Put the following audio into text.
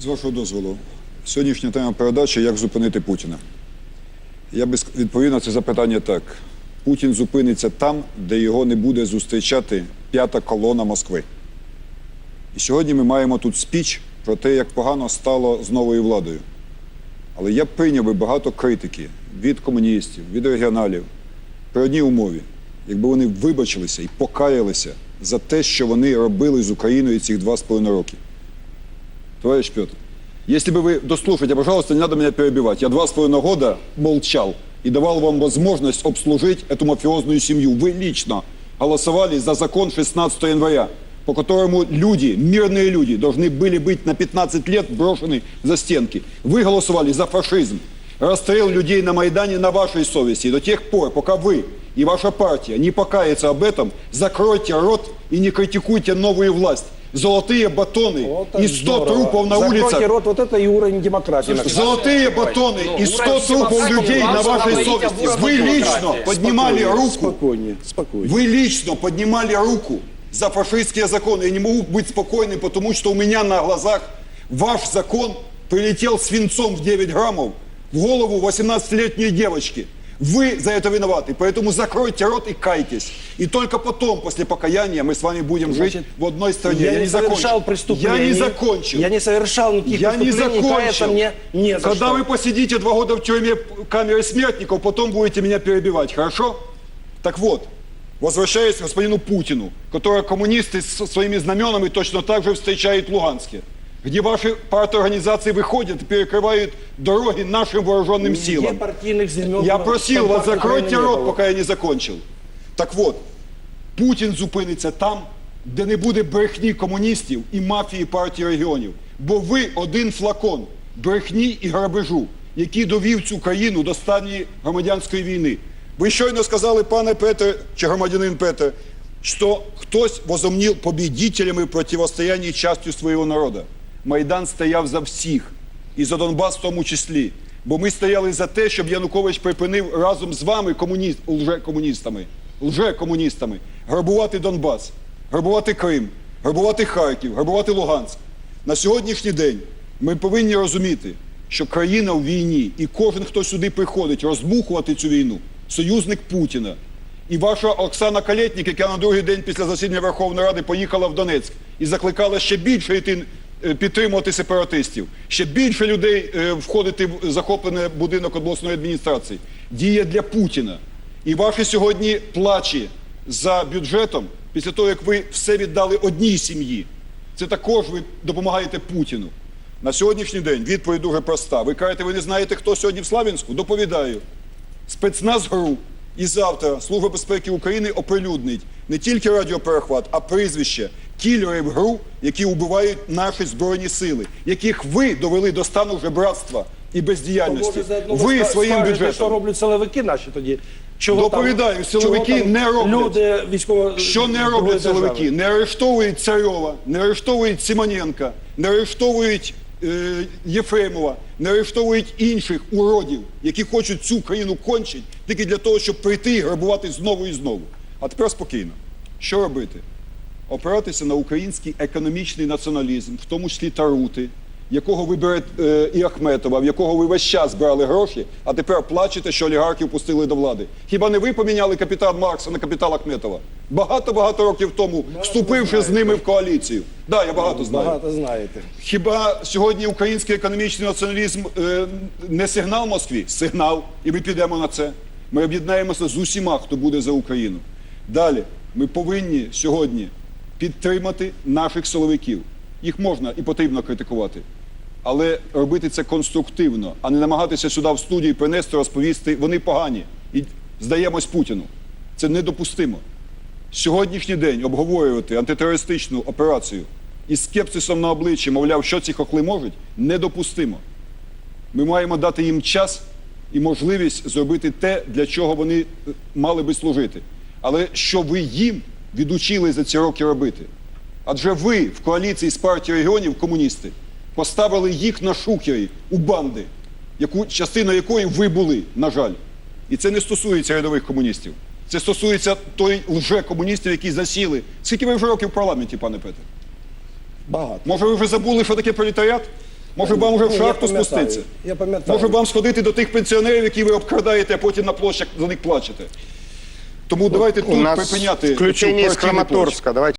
З вашого дозволу, сьогоднішня тема передачі Як зупинити Путіна. Я би відповів на це запитання так: Путін зупиниться там, де його не буде зустрічати п'ята колона Москви. І сьогодні ми маємо тут спіч про те, як погано стало з новою владою. Але я прийняв би багато критики від комуністів, від регіоналів при одній умові, якби вони вибачилися і покаялися за те, що вони робили з Україною ці два з половиною роки. Товарищ Петр, если бы вы дослушайте, пожалуйста, не надо меня перебивать. Я два с половиной года молчал и давал вам возможность обслужить эту мафиозную семью. Вы лично голосовали за закон 16 января, по которому люди, мирные люди, должны были быть на 15 лет брошены за стенки. Вы голосовали за фашизм. Расстрел людей на Майдане на вашей совести. И до тех пор, пока вы и ваша партия не покается об этом, закройте рот и не критикуйте новую власть. Золотые батоны Вот и это 100 здорово. трупов на Закройте улицах. рот, вот это и уровень демократии. Золотые батоны и 100 трупов людей на вашей совести. Вы лично поднимали руку. Спокойнее, спокойнее. Вы лично поднимали руку за фашистские законы. Я не могу быть спокойным, потому что у меня на глазах ваш закон прилетел свинцом в 9 граммов в голову 18-летней девочки. Вы за это виноваты, поэтому закройте рот и кайтесь. И только потом, после покаяния, мы с вами будем жить Значит, в одной стране. Я, не совершал закончил. преступлений. Я не закончил. Я не совершал никаких Я не преступлений, закончил. поэтому мне не за Когда что. вы посидите два года в тюрьме камеры смертников, потом будете меня перебивать, хорошо? Так вот, возвращаясь к господину Путину, которого коммунисты со своими знаменами точно так же встречают в Луганске, где ваши парторганизации выходят и перекрывают дороги нашим вооруженным Нигде силам. партийных знамен Я в просил вас, компартии закройте Украины не рот, было. пока я не закончил. Так вот, Путін зупиниться там, де не буде брехні комуністів і мафії партії регіонів. Бо ви один флакон брехні і грабежу, який довів цю країну до стані громадянської війни. Ви щойно сказали, пане Петре, чи громадянин Петр, що хтось возомнив победителями в противостоянні частю свого народу. Майдан стояв за всіх, і за Донбас в тому числі. Бо ми стояли за те, щоб Янукович припинив разом з вами, комуніст, лже-комуністами, лже-комуністами, грабувати Донбас, грабувати Крим, грабувати Харків, грабувати Луганськ. На сьогоднішній день ми повинні розуміти, що країна в війні, і кожен, хто сюди приходить розбухувати цю війну, союзник Путіна. І ваша Оксана Калєтнік, яка на другий день після засідання Верховної Ради поїхала в Донецьк і закликала ще більше йти підтримувати сепаратистів, ще більше людей е, входити в захоплений будинок обласної адміністрації, діє для Путіна. І ваші сьогодні плачі за бюджетом, після того, як ви все віддали одній сім'ї, це також ви допомагаєте Путіну. На сьогоднішній день відповідь дуже проста. Ви кажете, ви не знаєте, хто сьогодні в Славянську? Доповідаю. Спецназ ГРУ і завтра Служба безпеки України оприлюднить не тільки радіоперехват, а прізвище кілерів ГРУ, які вбивають наші збройні сили, яких ви довели до стану жебратства і бездіяльності. Може, Ви своїм скажете, що роблять силовики наші тоді? Чого Доповідаю, там- силовики чого там не роблять. Люди військово... Що не роблять держави? силовики? Не арештовують Царьова, не арештовують Симоненка, не арештовують е, Єфремова, не арештовують інших уродів, які хочуть цю країну кончити тільки для того, щоб прийти і грабувати знову і знову. А тепер спокійно. Що робити? Опиратися на український економічний націоналізм, в тому числі Тарути, якого ви берете і Ахметова, в якого ви весь час брали гроші, а тепер плачете, що олігархів пустили до влади. Хіба не ви поміняли капітал Маркса на капітал Ахметова? Багато-багато років тому, вступивши з ними в коаліцію. Так, да, я багато знаю. Багато знаєте. Хіба сьогодні український економічний націоналізм е, не сигнал Москві? Сигнал. І ми підемо на це. Ми об'єднаємося з усіма, хто буде за Україну. Далі, ми повинні сьогодні підтримати наших силовиків. Їх можна і потрібно критикувати. Але робити це конструктивно, а не намагатися сюди в студії принести, розповісти, вони погані. І здаємось Путіну. Це недопустимо сьогоднішній день обговорювати антитерористичну операцію із скепсисом на обличчі, мовляв, що ці хохли можуть, недопустимо. Ми маємо дати їм час і можливість зробити те, для чого вони е, мали би служити. Але що ви їм Відучили за ці роки робити. Адже ви в коаліції з партією регіонів комуністи поставили їх на шухері у банди, яку, частину якої ви були, на жаль. І це не стосується рядових комуністів. Це стосується той лже комуністів, які засіли. Скільки ви вже років в парламенті, пане Петре? Багато. Може, ви вже забули, що таке пролетаріат? Може, вам вже в шахту спуститься? Я пам'ятаю. Може, вам сходити до тих пенсіонерів, які ви обкрадаєте, а потім на площах за них плачете. Тому давайте тут припиняти. включення Включение из. Давайте